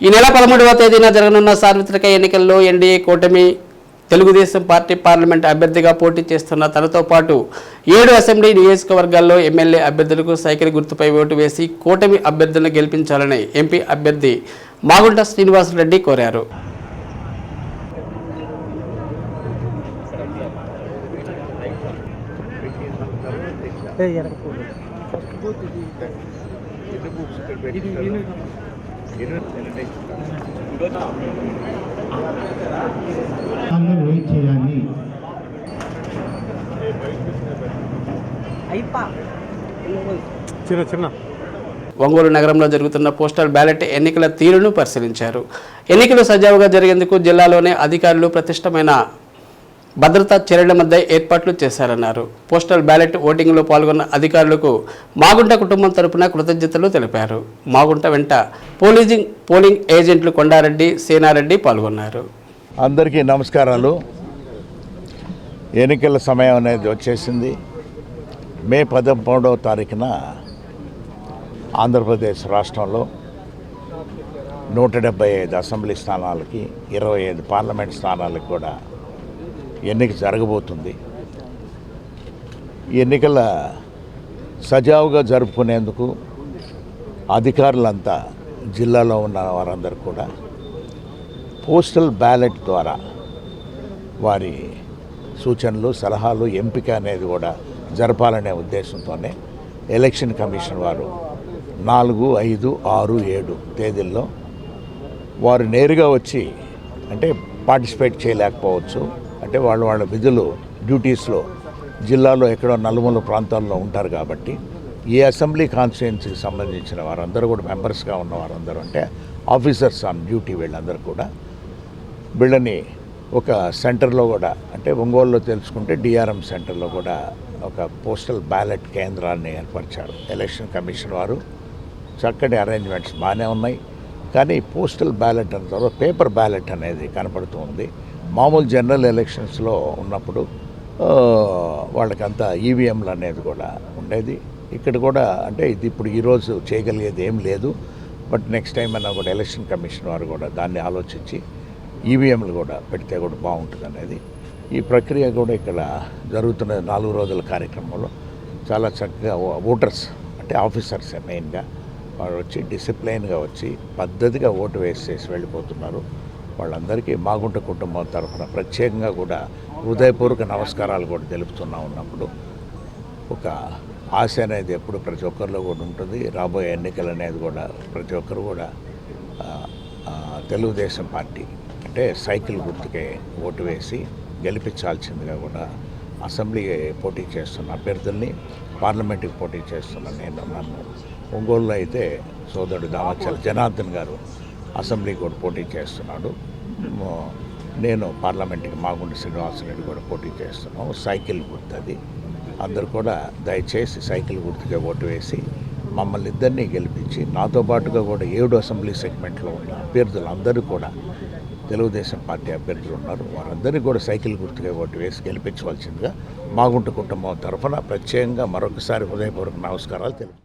ఈ నెల పదమూడవ తేదీన జరగనున్న సార్వత్రిక ఎన్నికల్లో ఎన్డీఏ కూటమి తెలుగుదేశం పార్టీ పార్లమెంట్ అభ్యర్థిగా పోటీ చేస్తున్న తనతో పాటు ఏడు అసెంబ్లీ నియోజకవర్గాల్లో ఎమ్మెల్యే అభ్యర్థులకు సైకిల్ గుర్తుపై ఓటు వేసి కూటమి అభ్యర్థులను గెలిపించాలని ఎంపీ అభ్యర్థి మాగుంట శ్రీనివాసరెడ్డి కోరారు. అందరూ వెయిట్ చేయాలి? చిన్న చిన్న. ఒంగోలు నగరంలో జరుగుతున్న పోస్టల్ బ్యాలెట్ ఎన్నికల తీరును పరిశీలించారు. ఎన్నికలు సజావుగా జరిగేందుకు జిల్లాలోనే అధికారులు ప్రతిష్టమైన భద్రతా చర్యల మధ్య ఏర్పాట్లు చేశారన్నారు. పోస్టల్ బ్యాలెట్ ఓటింగ్లో పాల్గొన్న అధికారులకు మాగుంట కుటుంబం తరపున కృతజ్ఞతలు తెలిపారు. మాగుంట వెంట పోలీసింగ్ పోలింగ్ ఏజెంట్లు కొండారెడ్డి సేనారెడ్డి పాల్గొన్నారు. అందరికీ నమస్కారాలు. ఎన్నికల సమయం అనేది వచ్చేసింది. మే పదమూడవ తారీఖున ఆంధ్రప్రదేశ్ రాష్ట్రంలో నూట డెబ్బై ఐదు అసెంబ్లీ స్థానాలకి ఇరవై ఐదు పార్లమెంట్ స్థానాలకు కూడా ఎన్నిక జరగబోతుంది. ఈ ఎన్నికల సజావుగా జరుపుకునేందుకు అధికారులంతా జిల్లాలో ఉన్న వారందరూ కూడా పోస్టల్ బ్యాలెట్ ద్వారా వారి సూచనలు సలహాలు ఎంపిక అనేది కూడా జరపాలనే ఉద్దేశంతోనే ఎలక్షన్ కమిషన్ వారు నాలుగు ఐదు ఆరు ఏడు తేదీల్లో వారు నేరుగా వచ్చి అంటే పార్టిసిపేట్ చేయలేకపోవచ్చు. అంటే వాళ్ళు వాళ్ళ విధులు డ్యూటీస్లో జిల్లాలో ఎక్కడో నలుమూల ప్రాంతాల్లో ఉంటారు కాబట్టి ఈ అసెంబ్లీ కాన్స్టిట్యున్సీకి సంబంధించిన వారందరూ కూడా మెంబర్స్గా ఉన్న వారందరూ అంటే ఆఫీసర్స్ ఆన్ డ్యూటీ వీళ్ళందరూ కూడా వీళ్ళని ఒక సెంటర్లో కూడా అంటే ఒంగోలులో తెలుసుకుంటే డిఆర్ఎం సెంటర్లో కూడా ఒక పోస్టల్ బ్యాలెట్ కేంద్రాన్ని ఏర్పరిచారు. ఎలక్షన్ కమిషన్ వారు. చక్కటి అరేంజ్మెంట్స్ బాగానే ఉన్నాయి. కానీ పోస్టల్ బ్యాలెట్ అన్న తర్వాత పేపర్ బ్యాలెట్ అనేది కనపడుతూ ఉంది. మామూలు జనరల్ ఎలక్షన్స్లో ఉన్నప్పుడు వాళ్ళకంతా ఈవీఎంలు అనేది కూడా ఉండేది. ఇక్కడ కూడా అంటే ఇది ఇప్పుడు ఈరోజు చేయగలిగేది ఏం లేదు. బట్ నెక్స్ట్ టైం అయినా కూడా ఎలక్షన్ కమిషన్ వారు కూడా దాన్ని ఆలోచించి ఈవీఎంలు కూడా పెడితే కూడా బాగుంటుంది అనేది. ఈ ప్రక్రియ కూడా ఇక్కడ జరుగుతున్న నాలుగు రోజుల కార్యక్రమంలో. చాలా చక్కగా ఓ- ఓటర్స్ అంటే ఆఫీసర్స్ మెయిన్గా వారు వచ్చి డిసిప్లైన్గా వచ్చి పద్ధతిగా ఓటు వేసేసి వెళ్ళిపోతున్నారు. వాళ్ళందరికీ మాగుంట కుటుంబం తరఫున ప్రత్యేకంగా కూడా హృదయపూర్వక నమస్కారాలు కూడా తెలుపుతున్నా ఉన్నప్పుడు ఒక ఆశ అనేది ఎప్పుడు ప్రతి ఒక్కరిలో కూడా ఉంటుంది. రాబోయే ఎన్నికలు అనేది కూడా ప్రతి ఒక్కరు కూడా తెలుగుదేశం పార్టీ అంటే సైకిల్ గుర్తుకే ఓటు వేసి గెలిపించాల్సిందిగా కూడా అసెంబ్లీ పోటీ చేస్తున్న అభ్యర్థుల్ని పార్లమెంట్కి పోటీ చేస్తున్న నేను నన్ను ఒంగోలులో అయితే సోదరుడు దామచల జనార్దన్ గారు అసెంబ్లీకి కూడా పోటీ చేస్తున్నాడు. నేను పార్లమెంట్కి మాగుండి శ్రీనివాసరెడ్డి కూడా పోటీ చేస్తున్నాం. సైకిల్ గుర్తు అది. అందరూ కూడా దయచేసి సైకిల్ గుర్తుగా ఓటు వేసి మమ్మల్ని ఇద్దరినీ గెలిపించి నాతో పాటుగా కూడా ఏడు అసెంబ్లీ సెగ్మెంట్లో ఉన్న అభ్యర్థులు అందరూ కూడా తెలుగుదేశం పార్టీ అభ్యర్థులు ఉన్నారు. వారందరినీ కూడా సైకిల్ గుర్తుగా ఓటు వేసి గెలిపించవలసిందిగా మాగుంట కుటుంబం తరఫున ప్రత్యేకంగా మరొకసారి హృదయపూర్వక నమస్కారాలు తెలుపు